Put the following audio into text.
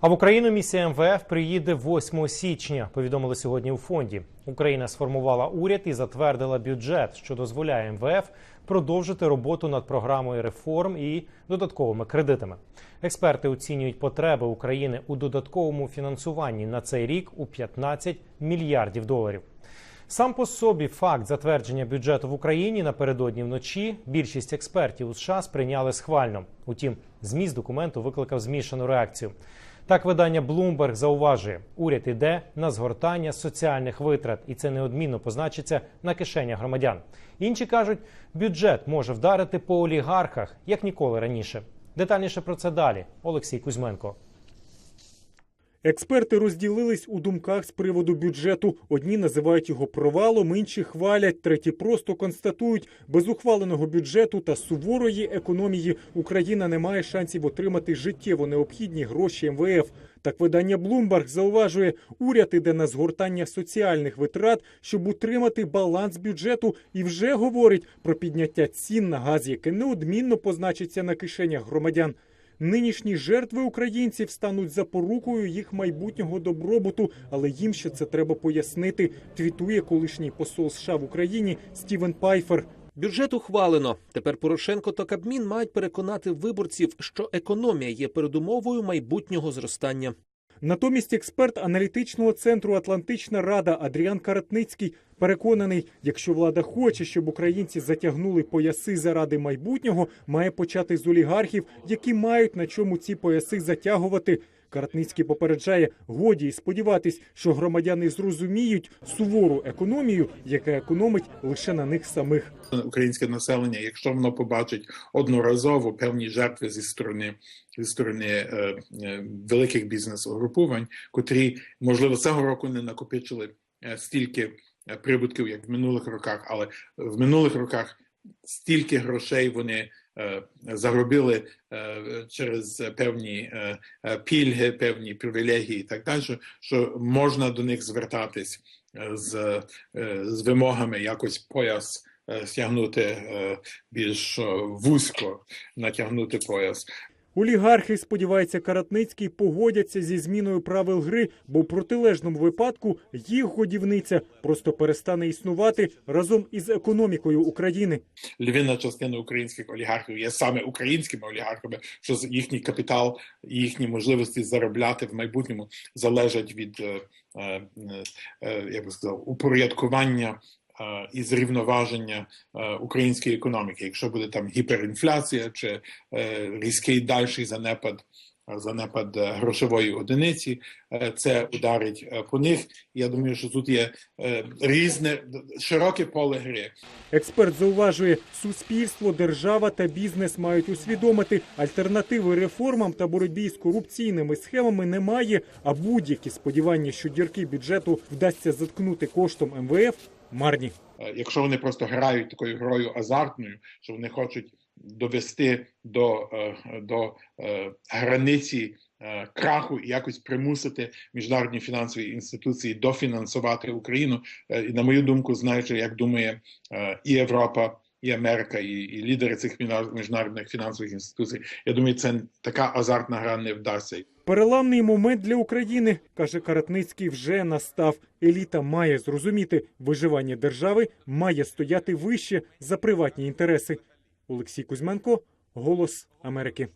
А в Україну місія МВФ приїде 8 січня. Повідомили сьогодні у фонді. Україна сформувала уряд і затвердила бюджет, що дозволяє МВФ продовжити роботу над програмою реформ і додатковими кредитами. Експерти оцінюють потреби України у додатковому фінансуванні на цей рік у 15 мільярдів доларів. Сам по собі факт затвердження бюджету в Україні напередодні вночі більшість експертів у США сприйняли схвально. Утім, зміст документу викликав змішану реакцію. Так, видання Bloomberg зауважує, уряд іде на згортання соціальних витрат, і це неодмінно позначиться на кишенях громадян. Інші кажуть, бюджет може вдарити по олігархах як ніколи раніше. Детальніше про це далі. Олексій Кузьменко. Експерти розділились у думках з приводу бюджету. Одні називають його провалом, інші хвалять, треті просто констатують, без ухваленого бюджету та суворої економії Україна не має шансів отримати життєво необхідні гроші МВФ. Так видання Bloomberg зауважує, уряд іде на згортання соціальних витрат, щоб утримати баланс бюджету, і вже говорить про підняття цін на газ, яке неодмінно позначиться на кишенях громадян. Нинішні жертви українців стануть запорукою їх майбутнього добробуту, але їм ще це треба пояснити. Твітує колишній посол США в Україні Стівен Пайфер. Бюджет ухвалено. Тепер Порошенко та Кабмін мають переконати виборців, що економія є передумовою майбутнього зростання. Натомість експерт аналітичного центру Атлантична Рада Адріан Каратницький переконаний, якщо влада хоче, щоб українці затягнули пояси заради майбутнього, має почати з олігархів, які мають на чому ці пояси затягувати. Каратницький попереджає, годі й сподіватись, що громадяни зрозуміють сувору економію, яка економить лише на них самих. українське населення, якщо воно побачить одноразово певні жертви зі сторони зі сторони е, е, великих бізнес-угрупувань, котрі можливо цього року не накопичили е, стільки е, прибутків, як в минулих роках, але в минулих роках стільки грошей вони заробили е, через певні е, е, пільги, певні привілегії і так далі, що можна до них звертатись е, з, е, з вимогами якось пояс е, стягнути е, більш е, вузько, натягнути пояс. Олігархи, сподівається Каратницький, погодяться зі зміною правил гри, бо в протилежному випадку їх годівниця просто перестане існувати разом із економікою України. Львівна частина українських олігархів є саме українськими олігархами, що їхній капітал їхні можливості заробляти в майбутньому залежать від е, е, е, як би сказав, упорядкування і зрівноваження е, української економіки. Якщо буде там гіперінфляція чи е, різкий дальший занепад. Занепад е, грошової одиниці, е, це ударить е, по них. Я думаю, що тут є е, різне широке поле гри. Експерт зауважує, суспільство, держава та бізнес мають усвідомити альтернативи реформам та боротьбі з корупційними схемами немає. А будь-які сподівання, що дірки бюджету вдасться заткнути коштом МВФ, марні. Е, якщо вони просто грають такою грою азартною, що вони хочуть довести до, е, до е, границі краху і якось примусити міжнародні фінансові інституції дофінансувати Україну. І на мою думку, знаючи, як думає і Європа. І Америка, і, і лідери цих міжнародних фінансових інституцій. Я думаю, це така азартна гра не вдасться. Переламний момент для України, каже Каратницький, вже настав. Еліта має зрозуміти, виживання держави має стояти вище за приватні інтереси. Олексій Кузьменко, Голос Америки.